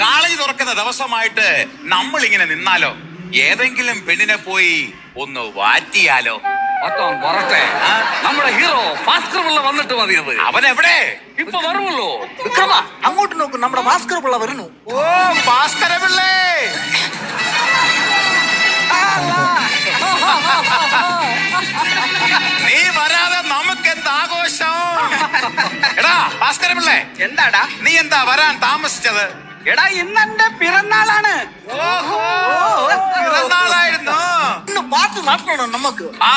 കാളി തുറക്കുന്ന ദിവസമായിട്ട് നമ്മൾ ഇങ്ങനെ നിന്നാലോ? ഏതെങ്കിലും പെണ്ണിനെ പോയി ഒന്ന് വാറ്റിയാലോ? മൊത്തം പുറത്തെ നമ്മുടെ ഹീറോ ഭാസ്കർ പിള്ള വന്നിട്ട് മതിയത് അവൻ എവിടെ ഇപ്പൊ വരുമല്ലോ വിക്രമ അങ്ങോട്ട് നോക്ക് നമ്മുടെ ഭാസ്കർ പിള്ള വരുന്നു. ഓ ഭാസ്കര പിള്ളേ നീ വരാതെ നമുക്ക് എന്ത് ആഘോഷം? എടാ ഭാസ്കര പിള്ളേ എന്താടാ നീ എന്താ വരാൻ താമസിച്ചത് എടാ ഇന്ന് എന്റെ പിറന്നാളാണ് ഓഹോ പിറന്നാളായിരുന്നു ഇന്ന് പാട്ട് നടത്തണം നമുക്ക് ആ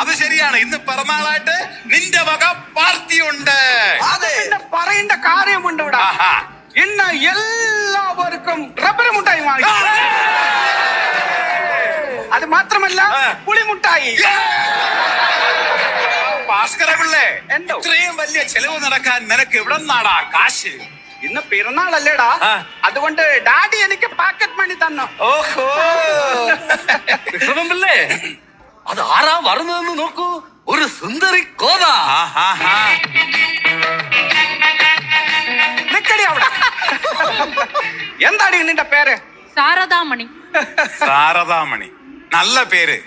അത് ശരിയാണ് ഇന്ന് പിറന്നാളായിട്ട് നിന്റെ വക പാർട്ടി ഉണ്ട് അത് പിന്നെ പറയേണ്ട കാര്യമുണ്ട് ഇവിടെ ആഹാ. ഇന്ന് എല്ലാവർക്കും റബ്ബർ മുട്ടായി വാങ്ങി അത് മാത്രമല്ല ആ. പുളിമുട്ടായി ഭാസ്കര പിള്ളേ എന്തോ? ഇത്രയും വലിയ ചെലവ് നടക്കാൻ നിനക്ക് ഇവിടെ നിന്നാടാ കാശ്? ഇന്ന് പിറന്നാളല്ലേടാ അതുകൊണ്ട് ഡാഡി എനിക്ക് പാക്കറ്റ് മണി തന്നു. ഓഹോ. വിക്രമൻ പിള്ളേ അത് ആരാ വരുന്നതെന്ന് നോക്കൂ. ഒരു സുന്ദരി കോത. നിക്കടി അവിടെ. എന്താടി നിന്റെ പേര്? സാരദാമണി. സാരദാമണി. നല്ല പേര്.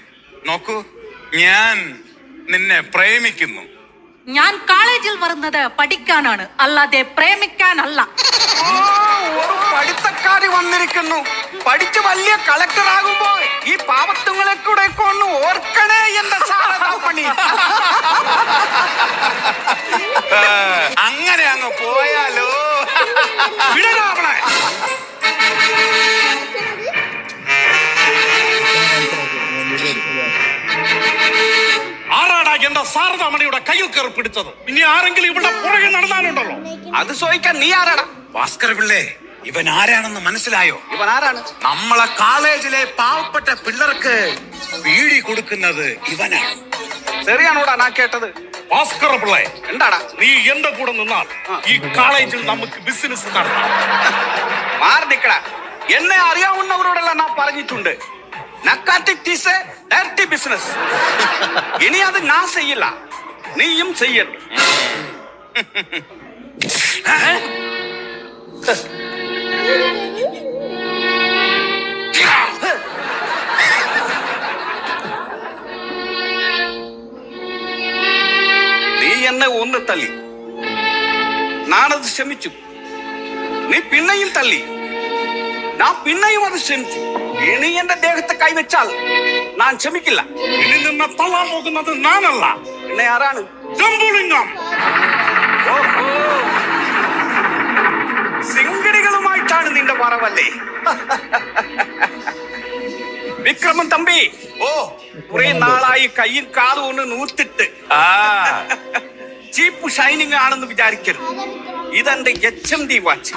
നോക്കൂ. ഞാൻ നിന്നെ പ്രേമിക്കുന്നു. ഞാൻ കോളേജിൽ വരുന്നത് പഠിക്കാനാണ്. അല്ലാതെ പ്രേമിക്കാനല്ല. ഒരു പഠിത്തക്കാരി വന്നിരിക്കുന്നു. പഠിച്ച് വലിയ കളക്ടർ ആകുമ്പോ ഈ പാവത്തുങ്ങളെ കൂടെ കൊണ്ട് ഓർക്കണേ എന്ന പണി. അങ്ങനെ അങ്ങ് പോയാലോ? വിടടാ എന്റെ സാരദാമണിയുടെ കയ്യിൽ കയറി പിടിച്ചത്. ഇനി ആരെങ്കിലും ഇവിടെ പുറകെ നടന്നാലുണ്ടല്ലോ അത് ചോദിക്കാൻ നീ ആരാടാ? ഭാസ്കര പിള്ളേ ഇവൻ ആരാണെന്ന് മനസ്സിലായോ? ഇവൻ ആരാണ്? നമ്മളെ കോളേജിലെ പാവപ്പെട്ട പിള്ളേർക്ക് വീടി കൊടുക്കുന്നത് ഇവനാണ് ശരിയാണോടാ ഞാൻ കേട്ടത്? ഭാസ്കര പിള്ളേ എന്താടാ? നീ എന്റെ കൂടെ നിന്നാൽ ഈ കോളേജിൽ നമുക്ക് ബിസിനസ് നടത്താം. മാറി നിക്കടാ. എന്നെ അറിയാവുന്നവരോടെല്ലാം ഞാൻ പറഞ്ഞിട്ടുണ്ട്. നക്കാറ്റിക് ഈസ് ഡയറക്റ്റ് ബിസിനസ് ഇനി അത് ഞാൻ ചെയ്യില്ല നീയും ചെയ്യരുത് നീ എന്നെ ഒന്ന് തല്ലി ഞാനത് ക്ഷമിച്ചു നീ പിന്നെയും തല്ലി ഞാൻ പിന്നെയും അത് ക്ഷമിച്ചു ഇനി എന്റെ ദേഹത്തെ കൈവച്ചാൽ ഞാൻ ക്ഷമിക്കില്ല. ഇനി നിന്നെ തള്ളാൻ പോകുന്നത് ഞാനല്ല. പിന്നെ ആരാണ്? ജംബുലിംഗം. സിംഗടികളുമായിട്ടാണ് നിന്റെ വറവല്ലേ വിക്രമൻ തമ്പി ഓ. കുറെ നാളായി കയ്യും കാലും ഒന്ന് നൂത്തിട്ട്. ആ. ചീപ്പ് ഷൈനിങ് ആണെന്ന് വിചാരിക്കരുത്. ഇതെന്റെ എച്ച് എം ഡി വാച്ച്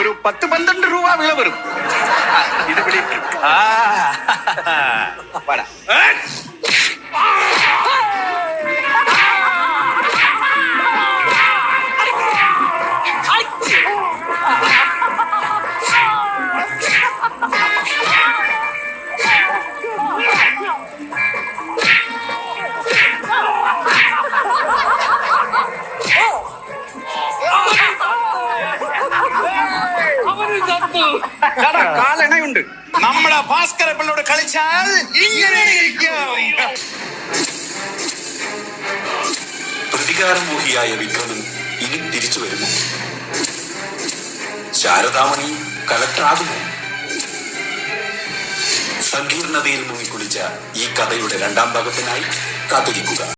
ഒരു പത്ത് പന്ത്രണ്ട് രൂപ വില വരും. ഇത് വിളിക്കും. ചത്തു. എടാ, കാലെണയുണ്ട്. നമ്മുടെ ഭാസ്കര പിള്ളോട് കളിച്ചാൽ ഇങ്ങനെ ഇരിക്കും. പ്രതികാരമോഹിയായ വിക്രമൻ ഇനി തിരിച്ചു വരുമോ? ശാരദാമണി കലക്ടറാകുമോ സങ്കീർണതയിൽ മുങ്ങിക്കുളിച്ച ഈ കഥയുടെ രണ്ടാം ഭാഗത്തിനായി കാത്തിരിക്കുക.